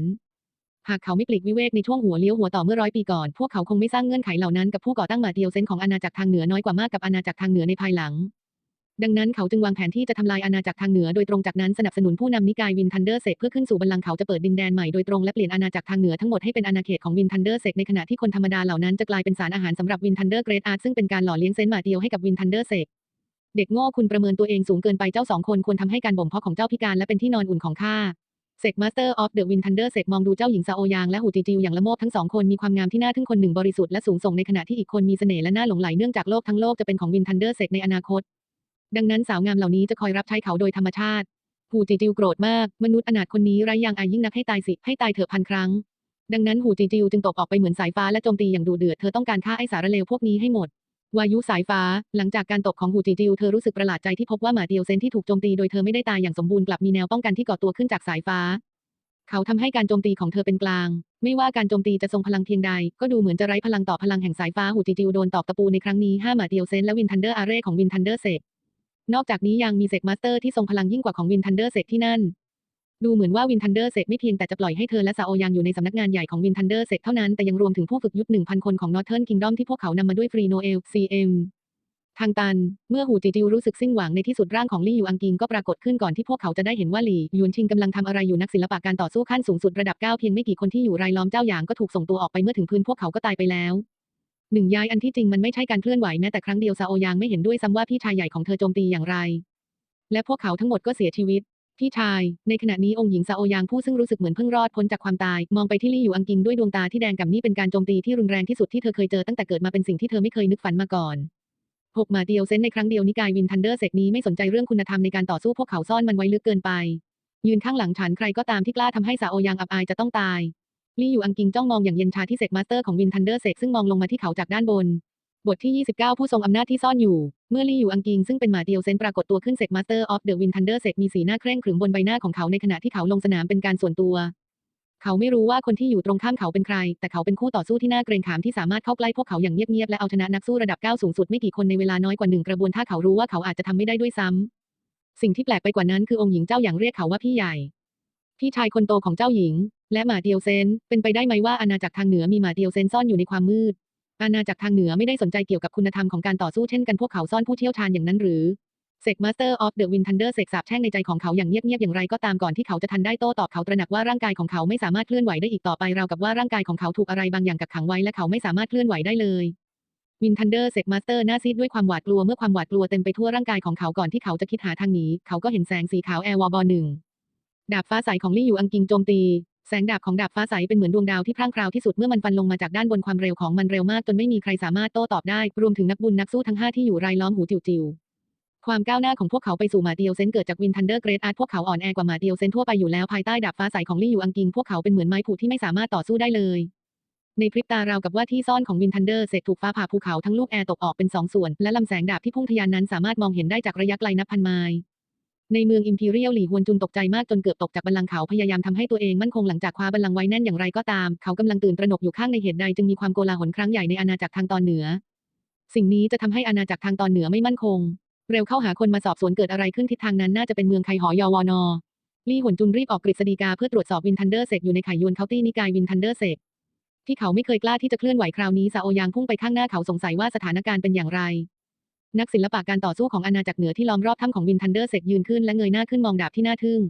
หากเขาไม่ปลีกวิเวกในช่วงหัวเลี้ยวหัวต่อเมื่อร้อยปีก่อน พวกเขาคงไม่สร้างเงื่อนไขเหล่านั้นกับผู้ก่อตั้งหมาเดียวเซนของอาณาจักรทางเหนือน้อยกว่ามากกับอาณาจักรทางเหนือในภายหลัง ดังนั้นเขาจึงวางแผนที่จะทำลายอาณาจักรทางเหนือโดยตรงจากนั้นสนับสนุนผู้นำนิกายวินทันเดอร์เซกเพื่อขึ้นสู่บัลลังก์เขาจะเปิดดินแดนใหม่โดยตรงและเปลี่ยนอาณาจักรทางเหนือทั้งหมดให้เป็นอาณาเขตของวินทันเดอร์เซกในขณะที่คนธรรมดาเหล่านั้นจะกลายเป็นสารอาหารสำหรับวินทันเดอร์เกรดอาร์ซึ่งเป็นการหล่อเลี้ยงเซนต์มาเดียวให้กับวินทันเดอร์เซกเด็กโง่คุณประเมินตัวเองสูงเกินไปเจ้าสองคนควรทำให้การบ่มเพาะของเจ้าพิการและเป็นที่นอนอุ่นของข้าเซกมาสเตอร์ออฟเดอะวินทันเดอร์เซกมองดูเจ้าหญิงซาโอยางและหูจิจิวอย่างละโมบทั้งสองคนมีความงามที่น่าทึ่งคนหนึ่งบริสุทธิ์และสูงส่งในขณะที่อีกคนมีเสน่ห์และน่าหลงไหลเนื่องจากโลกทั้งโลกจะเป็นของวินทันเดอร์เซกในอนาคต ดังนั้นสาวงามเหล่านี้จะคอยรับใช้เขาโดยธรรมชาติหูจิจิวโกรธมาก มนุษย์อนาถคนนี้ไร้ยางอายยิ่งนักให้ตายสิ ให้ตายเถอะพันครั้ง ดังนั้นหูจิจิวจึงตกออกไปเหมือนสายฟ้าและโจมตีอย่างดุเดือด เธอต้องการฆ่าไอ้สารเลวพวกนี้ให้หมด วายุสายฟ้า หลังจากการตกของหูจิจิวเธอรู้สึกประหลาดใจที่พบว่าหมาเดียวเซนที่ถูกโจมตีโดยเธอไม่ได้ตายอย่างสมบูรณ์กลับมีแนวป้องกันที่ก่อตัวขึ้นจากสายฟ้า เขาทำให้การโจมตีของเธอเป็นกลาง ไม่ว่าการโจมตีจะทรงพลังเพียงใด ก็ดูเหมือนจะไร้พลังต่อพลังแห่งสายฟ้าหูจิจิวโดนตอกตะปูในครั้งนี้ห้าหมาเดียวเซนและวินทันเดอร์อาเร่ของวินทันเดอร์เซก นอกจากนี้ยังมีเซกมาสเตอร์ที่ทรงพลังยิ่งกว่าของวินทันเดอร์เซกที่นั่น ดูเหมือนว่าวินทันเดอร์เซกไม่เพียงแต่จะปล่อยให้เธอและซาโอยังอยู่ในสำนักงานใหญ่ของวินทันเดอร์เซกเท่านั้นแต่ยังรวมถึงผู้ฝึกยุทธ1,000 คนของนอร์เทิร์นคิงดอมที่พวกเขานำมาด้วยฟรีโนเอล CM ทางตัน เมื่อหูจิจิวรู้สึกสิ้นหวังในที่สุดร่างของลี่ยูอังกิงก็ปรากฏขึ้นก่อนที่พวกเขาจะได้เห็นว่าหลี่ยวนชิงกำลังทำอะไรอยู่นักศิลปะการต่อสู้ขั้นสูงสุดระดับ9เพียงไม่กี่คนที่อยู่รายล้อมเจ้าหยางก็ถูกส่งตัวออกไปเมื่อถึงพื้นพวกเขาก็ตายไปแล้ว หนึ่งย้ายอันที่จริงมันไม่ใช่การเคลื่อนไหวแม้แต่ครั้งเดียวซาโอยางไม่เห็นด้วยซ้ำว่าพี่ชายใหญ่ของเธอโจมตีอย่างไร และพวกเขาทั้งหมดก็เสียชีวิต พี่ชาย ในขณะนี้องค์หญิงซาโอยางผู้ซึ่งรู้สึกเหมือนเพิ่งรอดพ้นจากความตาย มองไปที่ลี่อยู่อังกิงด้วยดวงตาที่แดงก่ำนี่เป็นการโจมตีที่รุนแรงที่สุดที่เธอเคยเจอตั้งแต่เกิดมาเป็นสิ่งที่เธอไม่เคยนึกฝันมาก่อนหกมาเดียวเซนในครั้งเดียวนิกายวินทันเดอร์เซกนี้ไม่สนใจเรื่องคุณธรรมในการต่อสู้พวกเขาซ่อนมันไว้ลึกเกินไป ยืนข้างหลังฉันใครก็ตามที่กล้าทำให้ซาโอยางอับอายจะต้องตาย ลี่อยู่อังกิงจ้องมองอย่างเย็นชาที่เซกมาสเตอร์ของวินทันเดอร์เซกซึ่งมองลงมาที่เขาจากด้านบน บทที่ 29 ผู้ทรงอำนาจที่ซ่อนอยู่ เมื่อลี่อยู่อังกิงซึ่งเป็นหมาเดียวเซนปรากฏตัวขึ้นเซกมาสเตอร์ออฟเดอะวินทันเดอร์เซกมีสีหน้าเคร่งขรึมบนใบหน้าของเขาในขณะที่เขาลงสนามเป็นการส่วนตัว เขาไม่รู้ว่าคนที่อยู่ตรงข้ามเขาเป็นใคร แต่เขาเป็นคู่ต่อสู้ที่น่าเกรงขามที่สามารถเข้าใกล้พวกเขาอย่างเงียบๆและเอาชนะนักสู้ระดับ9สูงสุดไม่กี่คนในเวลาน้อยกว่าหนึ่งกระบวนท่าเขารู้ว่าเขาอาจจะทำไม่ได้ด้วยซ้ำสิ่งที่แปลกไปกว่านั้นคือองค์หญิงเจ้าหยางเรียกเขาว่าพี่ใหญ่พี่ชายคนโตของเจ้าหญิง และหมาเดียวเซน เป็นไปได้ไหมว่าอาณาจักรทางเหนือมีหมาเดียวเซนซ่อนอยู่ในความมืด อาณาจักรทางเหนือไม่ได้สนใจเกี่ยวกับคุณธรรมของการต่อสู้เช่นกันพวกเขาซ่อนผู้เชี่ยวชาญอย่างนั้นหรือเซกมาสเตอร์ออฟเดอะวินทันเดอร์เซกสาบแช่งในใจของเขาอย่างเงียบๆอย่างไรก็ตามก่อนที่เขาจะทันได้โต้ตอบเขาตระหนักว่าร่างกายของเขาไม่สามารถเคลื่อนไหวได้อีกต่อไปราวกับว่าร่างกายของเขาถูกอะไรบางอย่างกักขังไว้และเขาไม่สามารถเคลื่อนไหวได้เลยวินทันเดอร์เซกมาสเตอร์หน้าซีดด้วยความหวาดกลัวเมื่อความหวาดกลัวเต็มไปทั่วร่างกายของเขาก่อนที่เขาจะคิดหาทางหนีเขาก็เห็นแสงสีขาวแอร์วอลบอหนึ่งดาบฟ้าใสของลี่อยู่อังกิงโจมตี แสงดาบของดาบฟ้าใสเป็นเหมือนดวงดาวที่พร่างพราวที่สุดเมื่อมันฟันลงมาจากด้านบนความเร็วของมันเร็วมากจนไม่มีใครสามารถโต้ตอบได้ รวมถึงนักบุญนักสู้ทั้งห้าที่อยู่รายล้อมหูจิวจิวความก้าวหน้าของพวกเขาไปสู่มาเดียวเซนเกิดจากวินทันเดอร์เกรดอาร์ตพวกเขาอ่อนแอกว่ามาเดียวเซนทั่วไปอยู่แล้วภายใต้ดาบฟ้าใสของลี่อยู่อังกิงพวกเขาเป็นเหมือนไม้ผูที่ไม่สามารถต่อสู้ได้เลย ในพริบตาราวกับว่าที่ซ่อนของวินทันเดอร์เสร็จถูกฟ้าผ่าภูเขาทั้งลูกแอร์ตกออกเป็นสองส่วนและลำแสงดาบที่พุ่งทะยานนั้นสามารถมองเห็นได้จากระยะไกลนับพันไมล์ ในเมืองอิมพีเรียลหลี่ฮวนจุนตกใจมากจนเกือบตกจากบัลลังเขาพยายามทำให้ตัวเองมั่นคงหลังจากคว้าบัลลังไว้แน่นอย่างไรก็ตาม เขากำลังตื่นตระหนกอยู่ข้างในเหตุใดจึงมีความโกลาหลครั้งใหญ่ในอาณาจักรทางตอนเหนือ สิ่งนี้จะทำให้อาณาจักรทางตอนเหนือไม่มั่นคง เร็วเข้าหาคนมาสอบสวนเกิดอะไรขึ้นทิศทางนั้นน่าจะเป็นเมืองไคหอยอวอนอลี่หวนจุนรีบออกกฤษฎีกาเพื่อตรวจสอบวินทันเดอร์เซกอยู่ในไขยวนเคาตี้นิกายวินทันเดอร์เซกที่เขาไม่เคยกล้าที่จะเคลื่อนไหวคราวนี้ซาโอยางพุ่งไปข้างหน้าเขาสงสัยว่าสถานการณ์เป็นอย่างไร นักศิลปะการต่อสู้ของอาณาจักรเหนือที่ล้อมรอบถ้ำของวินทันเดอร์เซกยืนขึ้นและเงยหน้าขึ้นมองดาบที่น่าทึ่ง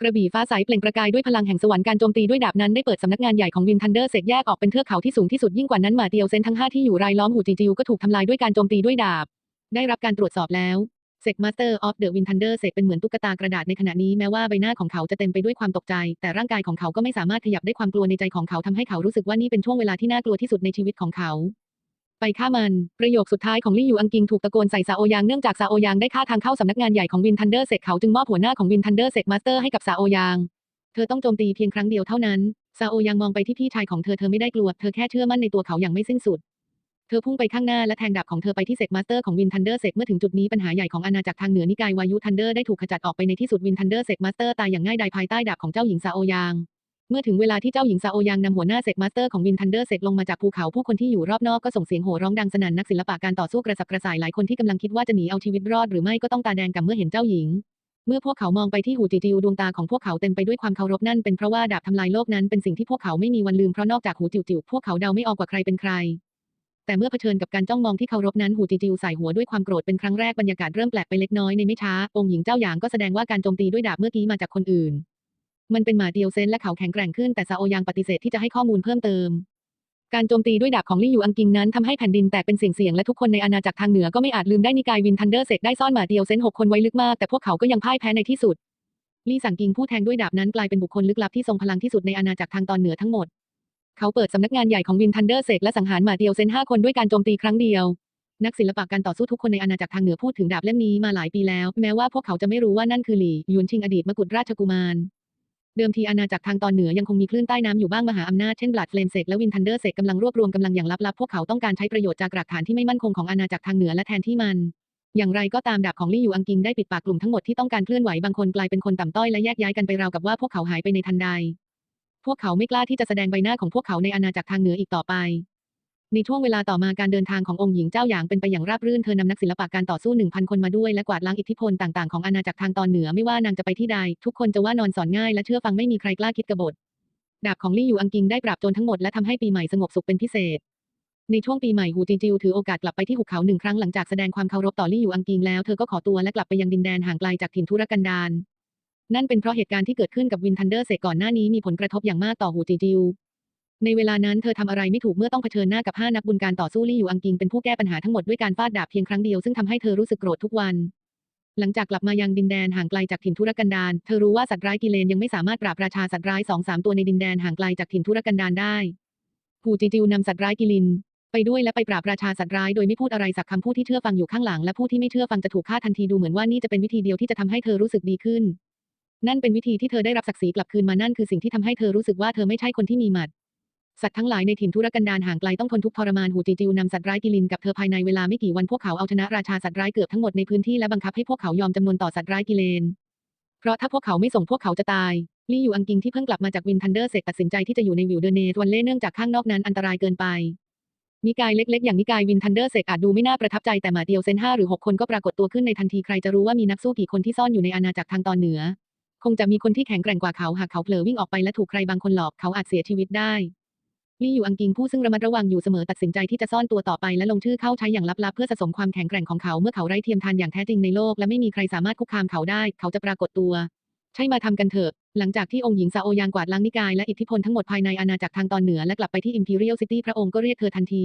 กระบี่ฟ้าใสเปล่งประกายด้วยพลังแห่งสวรรค์การโจมตีด้วยดาบนั้นได้เปิดสำนักงานใหญ่ของวินทันเดอร์เสกแยกออกเป็นเทือกเขาที่สูงที่สุดยิ่งกว่านั้นหมาเตียวเซนทั้งห้าที่อยู่รายล้อมหูจีจิวก็ถูกทำลายด้วยการโจมตีด้วยดาบ ได้รับการตรวจสอบแล้วเซกมาสเตอร์ออฟเดอะวินทันเดอร์เสกเป็นเหมือนตุ๊กตากระดาษในขณะนี้แม้ว่าใบหน้าของเขาจะเต็มไปด้วยความตกใจ แต่ร่างกายของเขาก็ไม่สามารถขยับได้ความกลัวในใจของเขาทำให้เขารู้สึกว่านี่เป็นช่วงเวลาที่น่ากลัวที่สุดในชีวิตของเขา ไปฆ่ามัน ประโยคสุดท้ายของลี่ยูอังกิงถูกตะโกนใส่ซาโอยางเนื่องจากซาโอยางได้ฆ่าทางเข้าสำนักงานใหญ่ของวินทันเดอร์เสกเขาจึงมอบหัวหน้าของวินทันเดอร์เสกมาสเตอร์ให้กับซาโอยาง เธอต้องโจมตีเพียงครั้งเดียวเท่านั้นซาโอยางมองไปที่พี่ชายของเธอเธอไม่ได้กลัว เธอแค่เชื่อมั่นในตัวเขาอย่างไม่สิ้นสุด เธอพุ่งไปข้างหน้าและแทงดาบของเธอไปที่เซกมาสเตอร์ของวินทันเดอร์เซกเมื่อถึงจุดนี้ปัญหาใหญ่ของอาณาจักรทางเหนือนิกายวายุทันเดอร์ได้ถูกขจัดออกไปในที่สุดวินทันเดอร์เซกมาสเตอร์ตายอย่างง่ายดายภายใต้ดาบของเจ้าหญิงซาโอยาง เมื่อถึงเวลาที่เจ้าหญิงซาโอยางนำหัวหน้าเซกมาสเตอร์ของวินทันเดอร์เซกลงมาจากภูเขาผู้คนที่อยู่รอบนอกก็ส่งเสียงโห่ร้องดังสนั่นนักศิลปะการต่อสู้กระสับกระส่ายหลายคนที่กำลังคิดว่าจะหนีเอาชีวิตรอดหรือไม่ก็ต้องตาแดงกับเมื่อเห็นเจ้าหญิง เมื่อพวกเขามองไปที่หูจิจิวดวงตาของพวกเขาเต็มไปด้วยความเคารพนั่นเป็นเพราะว่าดาบทำลายโลกนั้นเป็นสิ่งที่พวกเขาไม่มีวันลืมเพราะนอกจากหูจิวจิวพวกเขาเดาไม่ออกว่าใครเป็นใคร แต่เมื่อเผชิญกับการจ้องมองที่เคารพนั้นหูจิจิวใส่หัวด้วยความโกรธเป็นครั้งแรกบรรยากาศเริ่มแปลกไปเล็กน้อยในไม่ช้าองค์หญิงเจ้าหยางก็แสดงว่าการโจมตีด้วยดาบเมื่อกี้มาจากคนอื่น มันเป็นหมาเดียวเซนและเขาแข็งแกร่งขึ้นแต่ซาโอยางปฏิเสธที่จะให้ข้อมูลเพิ่มเติม การโจมตีด้วยดาบของลี่อยู่อังกิงนั้นทำให้แผ่นดินแตกเป็นเสียงๆและทุกคนในอาณาจักรทางเหนือก็ไม่อาจลืมได้นิกายวินทันเดอร์เซกได้ซ่อนหมาเดียวเซนหกคนไว้ลึกมากแต่พวกเขาก็ยังพ่ายแพ้ในที่สุดลี่สังกิงผู้แทงด้วยดาบนั้นกลายเป็นบุคคลลึกลับที่ทรงพลังที่สุดในอาณาจักรทางตอนเหนือทั้งหมด เขาเปิดสำนักงานใหญ่ของวินทันเดอร์เซกและสังหารหมาเดียวเซนห้าคนด้วยการโจมตีครั้งเดียว นักศิลปะการต่อสู้ทุกคนในอาณาจักรทางเหนือพูดถึงดาบเล่มนี้มาหลายปีแล้ว แม้ว่าพวกเขาจะไม่รู้ว่านั่นคือหลี่หยวนชิงอดีตมกุฎราชกุมาร เดิมทีอาณาจักรทางตอนเหนือยังคงมีคลื่นใต้น้ำอยู่บ้างมหาอำนาจเช่นบลัดเฟลมเซกและวินทันเดอร์เซกกำลังรวบรวมกำลังอย่างลับๆ พวกเขาต้องการใช้ประโยชน์จากหลักฐานที่ไม่มั่นคงของอาณาจักรทางเหนือและแทนที่มัน อย่างไรก็ตามดาบของลี่อยู่อังกิงได้ปิดปากกลุ่มทั้งหมดที่ต้องการเคลื่อนไหวบางคนกลายเป็นคนต่ำต้อยและแยกย้ายกันไปราวกับว่าพวกเขาหายไปในทันใด พวกเขาไม่กล้าที่จะแสดงใบหน้าของพวกเขาในอาณาจักรทางเหนืออีกต่อไป ในช่วงเวลาต่อมาการเดินทางขององค์หญิงเจ้าหยางเป็นไปอย่างราบรื่นเธอนำนักศิลปะการต่อสู้หนึ่งพันคนมาด้วยและกวาดล้างอิทธิพลต่างๆของอาณาจักรทางตอนเหนือไม่ว่านางจะไปที่ใด ทุกคนจะว่านอนสอนง่ายและเชื่อฟังไม่มีใครกล้าคิดกบฏดาบของลี่อยู่อังกิงได้ปราบโจรทั้งหมดและทำให้ปีใหม่สงบสุขเป็นพิเศษ ในช่วงปีใหม่หูจิจิวถือโอกาสกลับไปที่หุบเขาหนึ่งครั้งหลังจากแสดงความเคารพต่อลี่อยู่อังกิงแล้วเธอก็ขอตัวและกลับไปยังดินแดนห่างไกลจากถิ่นทุรกันดารนั่นเป็นเพราะเหตุการณ์ที่เกิดขึ้นกับวินทันเดอร์เซกก่อนหน้านี้มีผลกระทบอย่างมากต่อหูจิจิว ในเวลานั้นเธอทำอะไรไม่ถูกเมื่อต้องเผชิญหน้ากับห้านักบุญการต่อสู้ลี่อยู่อังกิงเป็นผู้แก้ปัญหาทั้งหมดด้วยการฟาดดาบเพียงครั้งเดียวซึ่งทำให้เธอรู้สึกโกรธทุกวัน หลังจากกลับมายังดินแดนห่างไกลจากถิ่นทุรกันดารเธอรู้ว่าสัตว์ร้ายกิเลนยังไม่สามารถปราบราชาสัตว์ร้ายสองสามตัวในดินแดนห่างไกลจากถิ่นทุรกันดารได้หูจิจิวนำสัตว์ร้ายกิลิน ไปด้วยและไปปราบราชาสัตว์ร้ายโดยไม่พูดอะไรสักคำผู้ที่เชื่อฟังอยู่ข้างหลังและผู้ที่ไม่เชื่อฟังจะถูกฆ่าทันทีดูเหมือนว่านี่จะเป็นวิธีเดียวที่จะทำให้เธอรู้สึกดีขึ้น นั่นเป็นวิธีที่เธอได้รับศักดิ์ศรีกลับคืนมานั่นคือสิ่งที่ทำให้เธอรู้สึกว่าเธอไม่ใช่คนที่มีหมัด สัตว์ทั้งหลายในถิ่นทุรกันดารห่างไกลต้องทนทุกข์ทรมานหูจิจิวนำสัตว์ร้ายกิลินกับเธอภายในเวลาไม่กี่วันพวกเขาเอาชนะราชาสัตว์ร้ายเกือบทั้งหมดในพื้นที่และบังคับให้พวกเขายอมจำนวนต่อสัตว์ร้ายกิเลน เพราะถ้าพวกเขาไม่ส่งพวกเขาจะตายลี่อยู่อังกิงที่เพิ่งกลับมาจากวินทันเดอร์เสกตัดสินใจที่จะอยู่ในวิวเดเนตวันเล่เนื่องจากข้างนอกนั้นอันตรายเกินไป นิกายเล็กๆ อย่างนิกายวินทันเดอร์เซกอาจดูไม่น่าประทับใจแต่หมาเดียวเซนห้าหรือหกคนก็ปรากฏตัวขึ้นในทันทีใครจะรู้ว่ามีนักสู้กี่คนที่ซ่อนอยู่ในอาณาจักรทางตอนเหนือ คงจะมีคนที่แข็งแกร่งกว่าเขาหากเขาเผลอวิ่งออกไปและถูกใครบางคนหลอกเขาอาจเสียชีวิตได้ ลี่อยู่อังกิงผู้ซึ่งระมัดระวังอยู่เสมอตัดสินใจที่จะซ่อนตัวต่อไปและลงชื่อเข้าใช้อย่างลับๆเพื่อสะสมความแข็งแกร่งของเขาเมื่อเขาไร้เทียมทานอย่างแท้จริงในโลกและไม่มีใครสามารถคุกคามเขาได้ เขาจะปรากฏตัว ใช่มาทำกันเถอะ หลังจากที่องค์หญิงซาโอยางกวาดล้างนิกายและอิทธิพลทั้งหมดภายในอาณาจักรทางตอนเหนือและกลับไปที่อิมพีเรียลซิตี้พระองค์ก็เรียกเธอทันที